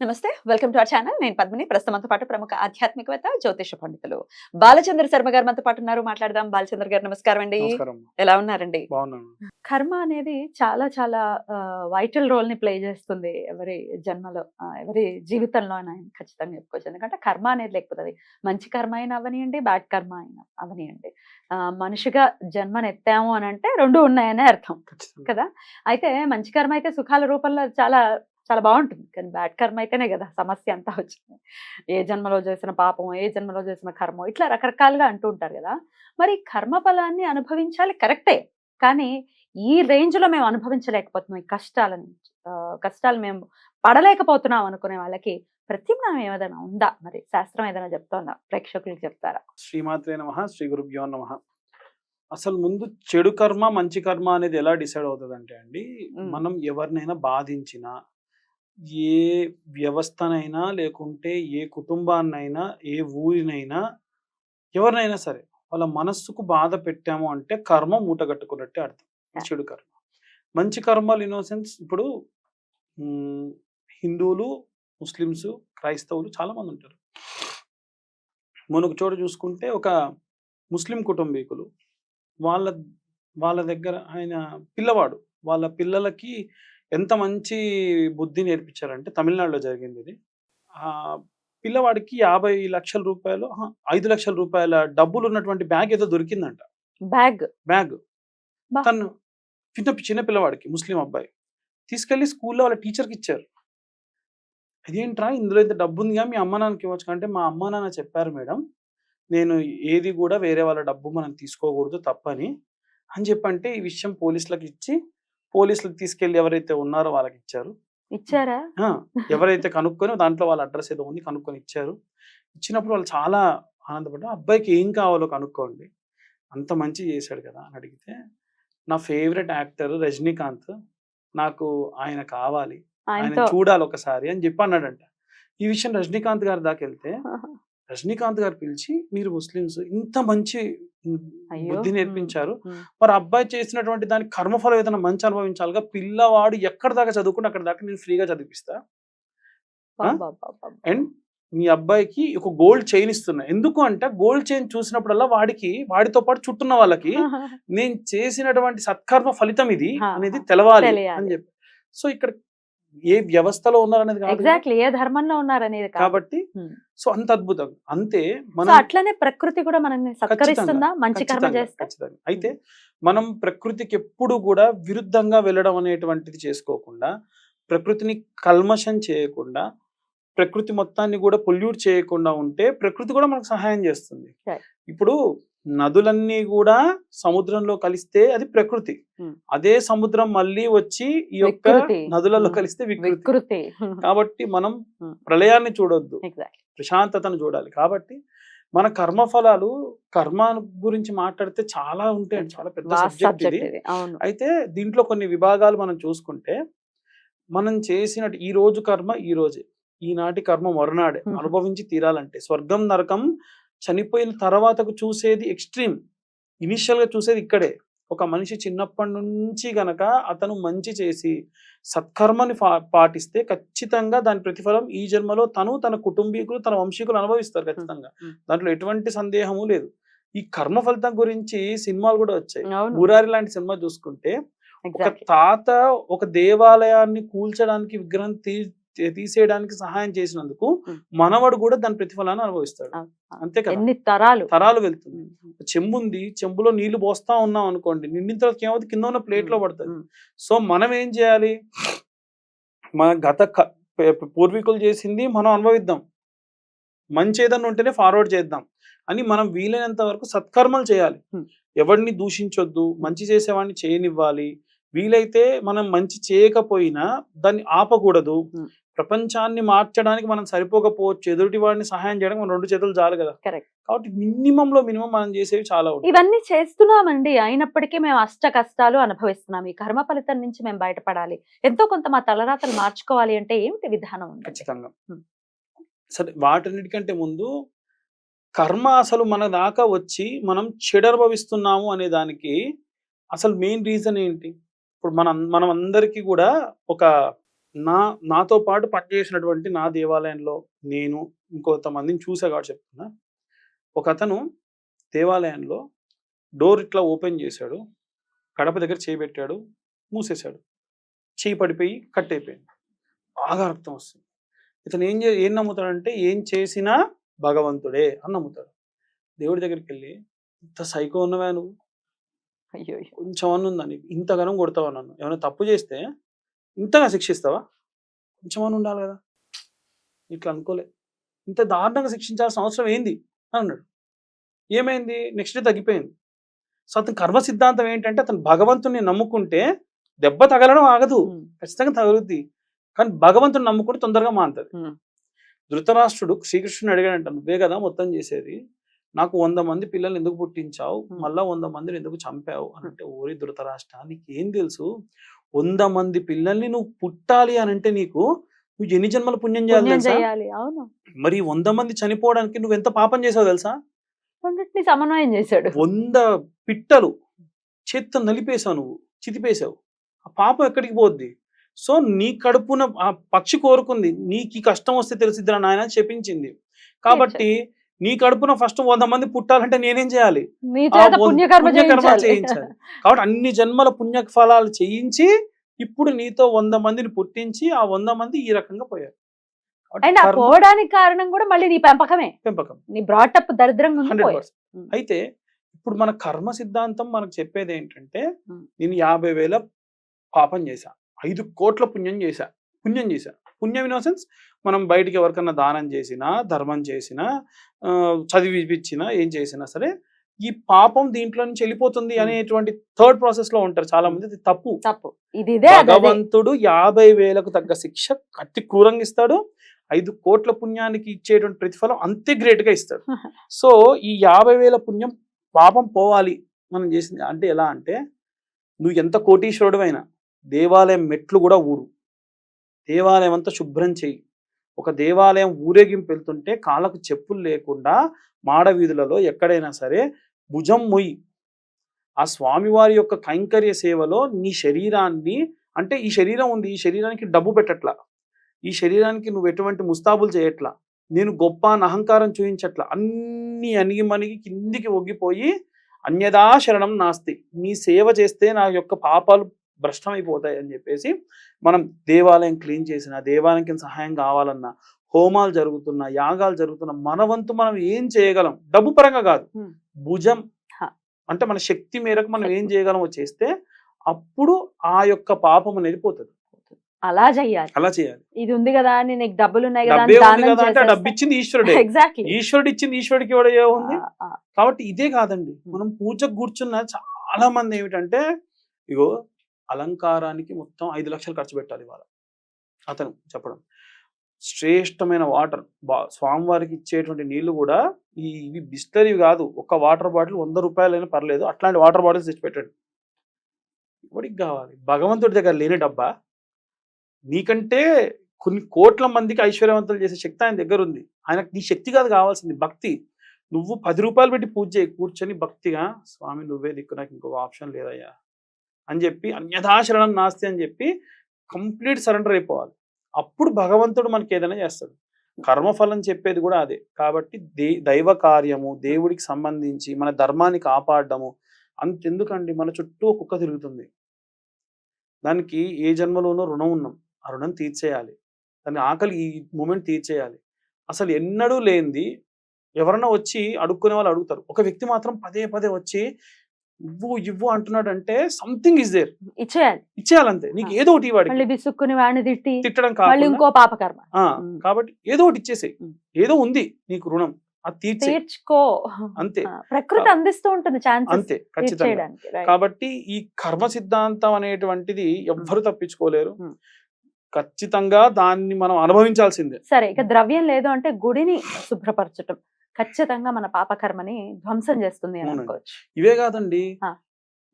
నమస్తే welcome to our channel. నేను పద్మిని. ప్రస్తుతంతో పాటు ప్రముఖ ఆధ్యాత్మికవేత్త జ్యోతిష పండితులు బాలచంద్ర శర్మ గారు మనతో పాటు ఉన్నారు. మాట్లాడదాం. బాలచంద్ర గారు నమస్కారం అండి. ఎలా ఉన్నారండి? కర్మ అనేది చాలా చాలా వైటల్ రోల్ని ప్లే చేస్తుంది ఎవరి జన్మలో ఎవరి జీవితంలో అని ఆయన ఖచ్చితంగా చెప్పుకోవచ్చు. ఎందుకంటే కర్మ అనేది లేకపోతే అది మంచి కర్మ అయినా అవనియండి బ్యాడ్ కర్మ అయినా అవనియండి. మనిషిగా జన్మను ఎత్తాము అని అంటే రెండు ఉన్నాయనే అర్థం. కదా? అయితే మంచి కర్మ అయితే సుఖాల రూపంలో చాలా చాలా బాగుంటుంది. కానీ బ్యాడ్ కర్మ అయితేనే కదా సమస్య అంతా వచ్చింది. ఏ జన్మలో చేసిన పాపం ఏ జన్మలో చేసిన కర్మ ఇట్లా రకరకాలుగా అంటూ ఉంటారు కదా. మరి కర్మ ఫలాన్ని అనుభవించాలి కరెక్టే. కానీ ఈ రేంజ్లో మేము అనుభవించలేకపోతున్నాం. ఈ కష్టాలని కష్టాలు మేము పడలేకపోతున్నాం అనుకునే వాళ్ళకి ప్రత్యామ్నాయం ఏదైనా ఉందా? మరి శాస్త్రం ఏదైనా చెప్తోందా? ప్రేక్షకులకు చెప్తారా? శ్రీమాత్రే నమ శ్రీ గురుభ్యో నమ. అసలు ముందు చెడు కర్మ మంచి కర్మ అనేది ఎలా డిసైడ్ అవుతుంది అంటే అండి. మనం ఎవరినైనా బాధించినా ఏ వ్యవస్థనైనా లేకుంటే ఏ కుటుంబాన్నైనా ఏ ఊరినైనా ఎవరినైనా సరే వాళ్ళ మనస్సుకు బాధ పెట్టాము అంటే కర్మ మూట కట్టుకున్నట్టే అర్థం. చెడు కర్మ. మంచి కర్మలు ఇన్నోసెన్స్ ఇప్పుడు మ్మ్, హిందువులు ముస్లిమ్స్ క్రైస్తవులు చాలా మంది ఉంటారు. మనకు చోట చూసుకుంటే ఒక ముస్లిం కుటుంబీకులు వాళ్ళ వాళ్ళ దగ్గర ఆయన పిల్లవాడు వాళ్ళ పిల్లలకి ఎంత మంచి బుద్ధి నేర్పించారంటే తమిళనాడులో జరిగింది ఇది. ఆ పిల్లవాడికి యాభై లక్షల రూపాయలు ఐదు లక్షల రూపాయల డబ్బులు ఉన్నటువంటి బ్యాగ్ ఏదో దొరికిందంట. బ్యాగ్. బ్యాగ్. తను చిన్న చిన్న పిల్లవాడికి ముస్లిం అబ్బాయి. తీసుకెళ్ళి స్కూల్లో వాళ్ళ టీచర్కి ఇచ్చారు. అదేంట్రా ఇందులో ఇంత డబ్బు ఉందిగా మీ అమ్మ నాన్నకి ఇవ్వచ్చు. అంటే మా అమ్మ నాన్న చెప్పారు మేడం నేను ఏది కూడా వేరే వాళ్ళ డబ్బు మనం తీసుకోకూడదు తప్పని. అని చెప్పంటే ఈ విషయం పోలీసులకు ఇచ్చి పోలీసులకు తీసుకెళ్ళి ఎవరైతే ఉన్నారో వాళ్ళకి ఇచ్చారు? ఇచ్చారా ఎవరైతే కనుక్కొని దాంట్లో వాళ్ళ అడ్రస్ ఏదో ఉంది కనుక్కొని ఇచ్చారు. ఇచ్చినప్పుడు వాళ్ళు చాలా ఆనందపడ్డారు. అబ్బాయికి ఏం కావాలో కనుక్కోండి. అంత మంచి చేశాడు కదా అని అడిగితే నా ఫేవరెట్ యాక్టర్ రజనీకాంత్ నాకు ఆయన కావాలి. ఆయన చూడాలి ఒకసారి అని చెప్పి అన్నాడంట. ఈ విషయం రజనీకాంత్ గారి దాకా వెళ్తే రజనీకాంత్ గారు పిలిచి మీరు ముస్లిమ్స్ ఇంత మంచి బుద్ధి నేర్పించారు. మరి అబ్బాయి చేసినటువంటి దానికి కర్మఫలం ఏదైనా మంచి అనుభవించాలిగా పిల్లవాడు ఎక్కడ దాకా చదువుకుంటే అక్కడ దాకా నేను ఫ్రీగా చదివిస్తా. అండ్ మీ అబ్బాయికి ఒక గోల్డ్ చైన్ ఇస్తున్నా ఎందుకు అంటే గోల్డ్ చైన్ చూసినప్పుడల్లా వాడికి వాడితో పాటు చుట్టున్న వాళ్ళకి నేను చేసినటువంటి సత్కర్మ ఫలితం ఇది అనేది. తెలవాలి. అని చెప్పి సో ఇక్కడ ఏ వ్యవస్థలో ఉన్నారనేది కాదు. ఎగ్జాక్ట్లీ ఏ ధర్మంలో ఉన్నారనేది. కాబట్టి. సో అంత అద్భుతం అంతే మనం అట్లనే ప్రకృతి కూడా మనల్ని సత్కరిస్తుందా మంచి కర్మ చేస్తే. అయితే మనం ప్రకృతికి ఎప్పుడు కూడా విరుద్ధంగా వెళ్ళడం అనేటువంటిది చేసుకోకుండా ప్రకృతిని కల్మషం చేయకుండా ప్రకృతి మొత్తాన్ని కూడా పొల్యూట్ చేయకుండా ఉంటే ప్రకృతి కూడా మనకు సహాయం చేస్తుంది. ఇప్పుడు నదులన్నీ కూడా సముద్రంలో కలిస్తే అది ప్రకృతి. అదే సముద్రం మళ్ళీ వచ్చి ఈ యొక్క. నదులలో. కలిస్తే వికృతి. కాబట్టి మనం. ప్రళయాన్ని చూడొద్దు. ప్రశాంతతను చూడాలి. కాబట్టి మన కర్మఫలాలు కర్మ గురించి మాట్లాడితే చాలా ఉంటాయి చాలా పెద్ద సబ్జెక్ట్ ఇది. అయితే దీంట్లో కొన్ని విభాగాలు మనం చూసుకుంటే మనం చేసిన ఈ రోజు కర్మ ఈ రోజే. ఈనాటి కర్మ మరునాడే. అనుభవించి తీరాలంటే స్వర్గం నరకం చనిపోయిన తర్వాతకు చూసేది ఎక్స్ట్రీమ్. ఇనిషియల్గా చూసేది ఇక్కడే. ఒక మనిషి చిన్నప్పటి నుంచి గనక అతను మంచి చేసి సత్కర్మని పాటిస్తే ఖచ్చితంగా దాని ప్రతిఫలం ఈ జన్మలో తను తన కుటుంబీకులు తన వంశీకులు అనుభవిస్తారు ఖచ్చితంగా. దాంట్లో ఎటువంటి సందేహము లేదు. ఈ కర్మ ఫలితం గురించి సినిమాలు కూడా వచ్చాయి. మురారి లాంటి సినిమా చూసుకుంటే ఒక తాత ఒక దేవాలయాన్ని కూల్చడానికి విగ్రహం తీ తీసేయడానికి సహాయం చేసినందుకు. మనవడు కూడా దాని ప్రతిఫలాన్ని అనుభవిస్తాడు. అంతే కదా ఎన్ని తరాలు తరాలు వెళ్తుంది చెంబు ఉంది చెంబులో నీళ్ళు పోస్తా ఉన్నాం అనుకోండి నిండిన తర్వాత ఏమవుతుంది కింద ఉన్న ప్లేట్లో. పడుతుంది. సో మనం ఏం చేయాలి మన గత పూర్వీకులు చేసింది మనం అనుభవిద్దాం మంచి ఏదన్నా ఉంటేనే ఫార్వర్డ్ చేద్దాం అని మనం వీలైనంత వరకు సత్కర్మలు చేయాలి. ఎవరిని దూషించొద్దు మంచి చేసేవాడిని చేయనివ్వాలి వీలైతే మనం మంచి చేయకపోయినా దాన్ని ఆపకూడదు. ప్రపంచాన్ని మార్చడానికి మనం సరిపోకపోవచ్చు. ఎదుటి వాడిని సహాయం చేయడానికి మనం రెండు చేతులు చాలు కదా. Correct. కాబట్టి మినిమం లో మినిమం మనం చేసేవి చాలా ఇవన్నీ చేస్తున్నామండి. అయినప్పటికీ మేము అష్ట కష్టాలు అనుభవిస్తున్నాం. ఈ కర్మ ఫలితం నుంచి మేము బయటపడాలి. ఎంతో కొంత మా తలరాతలు మార్చుకోవాలి అంటే ఏమిటి విధానం ఖచ్చితంగా. సరే వాటన్నిటికంటే ముందు కర్మ అసలు మన దాకా వచ్చి మనం చెడనుభవిస్తున్నాము అనే దానికి అసలు మెయిన్ రీజన్ ఏంటి? ఇప్పుడు మన మనం అందరికీ కూడా ఒక నా నాతో పాటు పనిచేసినటువంటి నా దేవాలయంలో నేను ఇంకొంతమందిని చూసా కాబట్టి చెప్తున్నా. ఒక అతను దేవాలయంలో డోర్ ఇట్లా ఓపెన్ చేశాడు. గడప దగ్గర చేయి పెట్టాడు. మూసేశాడు. చేయి పడిపోయి కట్ అయిపోయింది. బాగా రక్తం వస్తుంది. ఇతను ఏం చే ఏం నమ్ముతాడంటే ఏం చేసినా భగవంతుడే అని నమ్ముతాడు. దేవుడి దగ్గరికి వెళ్ళి ఇంత సైకో ఉన్నవా నువ్వు? అయ్యో కొంచెం అన్న ఉందా నీకు? ఇంతగానం కొడతావా నన్ను? ఏమైనా తప్పు చేస్తే ఇంతగా శిక్షిస్తావా? కొంచెం అని ఉండాలి కదా. ఇట్లా అనుకోలే. ఇంత దారుణంగా శిక్షించాల్సిన అవసరం ఏంది? అని అన్నాడు. ఏమైంది? నెక్స్ట్ డే తగ్గిపోయింది. సో అతని కర్మ సిద్ధాంతం ఏంటంటే అతను భగవంతుని నమ్ముకుంటే దెబ్బ తగలడం ఆగదు. ఖచ్చితంగా తగులుద్ది. కానీ భగవంతుని నమ్ముకుంటే తొందరగా మానుతుంది. Hmm. ధృతరాష్ట్రుడు శ్రీకృష్ణుని అడిగాడంట నువ్వే కదా మొత్తం చేసేది? నాకు వంద మంది పిల్లల్ని ఎందుకు పుట్టించావు. మళ్ళా వంద మందిని ఎందుకు చంపావు? అని అంటే ఓరి ధృతరాష్ట్ర నీకు ఏం తెలుసు? వంద మంది పిల్లల్ని నువ్వు పుట్టాలి అని అంటే నీకు నువ్వు ఎన్ని జన్మల పుణ్యం చేయాలి తెలుసా? అవును. మరి వంద మంది చనిపోవడానికి నువ్వు ఎంత పాపం చేసావు తెలుసా? సమన్వయం చేశాడు. వంద పిట్టలు చేత్తో నలిపేశావు నువ్వు చితిపేశావు ఆ పాపం ఎక్కడికి పోద్ది? సో నీ కడుపున ఆ పక్షి కోరుకుంది. నీకు ఈ కష్టం వస్తే తెలిసిద్దిరా నాయన చెప్పించింది. కాబట్టి నీ కడుపున ఫస్ట్ వంద మంది పుట్టాలంటే నేనేం చేయాలి? పుణ్యకర్మ చేయించాలి. కాబట్టి అన్ని జన్మల పుణ్య ఫలాలు చేయించి ఇప్పుడు నీతో వంద మందిని పుట్టించి ఆ వంద మంది ఈ రకంగా పోయారు. అండ్ ఆ పోవడానికి కారణం కూడా మళ్ళీ నీ పెంపకమే. పెంపకం. నీ బ్రాటప్ దరిద్రంగా. అయితే ఇప్పుడు మన కర్మ సిద్ధాంతం మనకు చెప్పేది ఏంటంటే. నేను యాభై వేల పాపం చేశా. ఐదు కోట్ల పుణ్యం చేశా. పుణ్యం చేశా. పుణ్యం ఇన్ సెన్స్ మనం బయటికి ఎవరికన్నా దానం చేసినా ధర్మం చేసినా చదివిపించినా ఏం చేసినా సరే ఈ పాపం దీంట్లో నుంచి వెళ్ళిపోతుంది. అనేటువంటి థర్డ్ ప్రాసెస్లో ఉంటారు చాలా మంది ఇది తప్పు. తప్పు. ఇది. భగవంతుడు యాభై వేలకు తగ్గ శిక్ష అతి క్రూరంగా ఇస్తాడు ఐదు కోట్ల పుణ్యానికి ఇచ్చేటువంటి ప్రతిఫలం అంతే గ్రేట్గా ఇస్తాడు. సో ఈ యాభై వేల పుణ్యం పాపం పోవాలి మనం చేసింది. అంటే ఎలా అంటే నువ్వు ఎంత కోటీశ్వరుడు అయినా దేవాలయం మెట్లు కూడా ఊడు దేవాలయం అంతా శుభ్రం చేయి ఒక దేవాలయం ఊరేగింపు వెళ్తుంటే కాళ్ళకు చెప్పులు లేకుండా మాడ వీధులలో ఎక్కడైనా సరే భుజం మొయ్యి. ఆ స్వామివారి యొక్క కైంకర్య సేవలో నీ శరీరాన్ని అంటే ఈ శరీరం ఉంది ఈ శరీరానికి డబ్బు పెట్టట్లా. ఈ శరీరానికి నువ్వు ఎటువంటి ముస్తాబులు చేయట్లా. నేను గొప్ప అహంకారం చూపించట్లా. అన్ని అణిగి మణిగి కిందికి ఒగ్గిపోయి అన్యదా శరణం నాస్తి. నీ సేవ చేస్తే నా యొక్క పాపాలు భ్రష్టమైపోతాయి అని చెప్పేసి మనం దేవాలయం క్లీన్ చేసిన దేవాలయంకి సహాయం కావాలన్నా హోమాలు జరుగుతున్నా యాగాలు జరుగుతున్నా మన వంతు మనం ఏం చేయగలం? డబ్బు పరంగా కాదు. భుజం. అంటే మన శక్తి మేరకు మనం ఏం చేయగలమో చేస్తే అప్పుడు ఆ యొక్క పాపం అనేది పోతుంది. అలా చెయ్యాలి. అలా చేయాలి. ఇది ఉంది కదా అని నీకు డబ్బులు ఉన్నాయి కదా డబ్బే ఉంది అంటే ఇచ్చింది ఈశ్వరుడే. ఎగ్జాక్ట్లీ. ఈశ్వరుడు ఇచ్చింది ఈశ్వరుడికి ఏముంది కాబట్టి ఇదే కాదండి. మనం పూజకు కూర్చున్న చాలా మంది ఏమిటంటే ఇగో అలంకారానికి మొత్తం ఐదు లక్షలు ఖర్చు పెట్టాలి ఇవాళ. అతను చెప్పడం. శ్రేష్టమైన వాటర్ బా స్వామివారికి ఇచ్చేటువంటి నీళ్ళు కూడా ఈ ఇవి బిస్లరీ కాదు. ఒక వాటర్ బాటిల్ వంద రూపాయలైనా పర్లేదు. అట్లాంటి వాటర్ బాటిల్స్ తెచ్చి పెట్టండి ఎవరికి కావాలి? భగవంతుడి దగ్గర లేని డబ్బా. నీకంటే కొన్ని కోట్ల మందికి ఐశ్వర్యవంతులు చేసే శక్తి ఆయన దగ్గర ఉంది. ఆయనకు నీ శక్తి కాదు కావాల్సింది. భక్తి. నువ్వు పది రూపాయలు పెట్టి పూజ చేయి. కూర్చొని భక్తిగా స్వామి నువ్వే దిక్కు. నాకు ఇంకొక ఆప్షన్ లేదయ్యా. అని చెప్పి అన్యథాశరణం నాస్తి అని చెప్పి కంప్లీట్ సరెండర్ అయిపోవాలి. అప్పుడు భగవంతుడు మనకి ఏదైనా చేస్తాడు. కర్మఫలం చెప్పేది కూడా అదే. కాబట్టి దే దైవ కార్యము దేవుడికి సంబంధించి మన ధర్మాన్ని కాపాడడము అంతెందుకండి? మన చుట్టూ కుక్క తిరుగుతుంది. దానికి ఏ జన్మలోనో రుణం ఉన్నాం. ఆ రుణం తీర్చేయాలి. దాని ఆకలి ఈ మూమెంట్ తీర్చేయాలి. అసలు ఎన్నడూ లేనిది ఎవరన్నా వచ్చి అడుక్కునే వాళ్ళు అడుగుతారు. ఒక వ్యక్తి మాత్రం పదే పదే వచ్చి ఇవ్వు ఇవ్వు అంటున్నాడు అంటే సంథింగ్ ఇస్ దేర్ ఇచ్చేయాలి. ఇచ్చేయాలంతే. నీకు ఏదో ఒకటి మళ్ళీ వాడికి విసుక్కుని వాడిని తిట్టి తిట్టడం కాదు ఇంకో పాపకర్మ. కాబట్టి ఏదో ఒకటి ఇచ్చేసేయి. ఉమ్. ఏదో ఉంది నీకు రుణం. తీర్చుకో. అంతే. ప్రకృతి అందిస్తూ ఉంటుంది ఛాన్సెస్ అంతే ఖచ్చితంగా. కాబట్టి ఈ కర్మ సిద్ధాంతం అనేటువంటిది ఎవ్వరు తప్పించుకోలేరు. ఖచ్చితంగా దాన్ని మనం అనుభవించాల్సిందే. సరే ఇక ద్రవ్యం లేదు అంటే గుడిని శుభ్రపరచటం. ఖచ్చితంగా మన పాపకర్మని ధ్వంసం చేస్తుంది అని. అనుకోవచ్చు ఇవే కాదండి.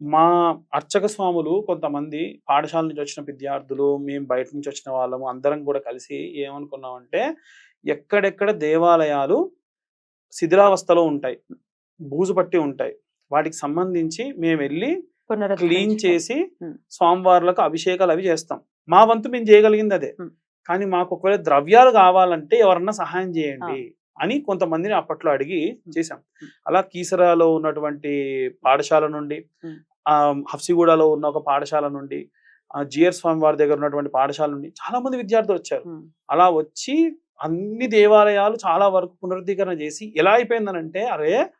మా అర్చక స్వాములు కొంతమంది పాఠశాల నుంచి వచ్చిన విద్యార్థులు మేము బయట నుంచి వచ్చిన వాళ్ళము అందరం కూడా కలిసి ఏమనుకున్నామంటే ఎక్కడెక్కడ దేవాలయాలు శిథిలావస్థలో ఉంటాయి బూజు పట్టి ఉంటాయి వాటికి సంబంధించి మేము వెళ్ళి క్లీన్. చేసి. స్వామివార్లకు అభిషేకాలు అవి చేస్తాం మా వంతు మేము చేయగలిగింది అదే. కానీ మాకు ఒకవేళ ద్రవ్యాలు కావాలంటే ఎవరన్నా సహాయం చేయండి అని కొంతమందిని అప్పట్లో అడిగి చేశాం. అలా కీసరాలో ఉన్నటువంటి పాఠశాల నుండి హఫ్సిగూడలో ఉన్న ఒక పాఠశాల నుండి ఆ జిఆర్ స్వామి వారి దగ్గర ఉన్నటువంటి పాఠశాల నుండి చాలా మంది విద్యార్థులు వచ్చారు. అలా వచ్చి అన్ని దేవాలయాలు చాలా వరకు పునరుద్ధీకరణ చేసి ఎలా అయిపోయిందనంటే అరే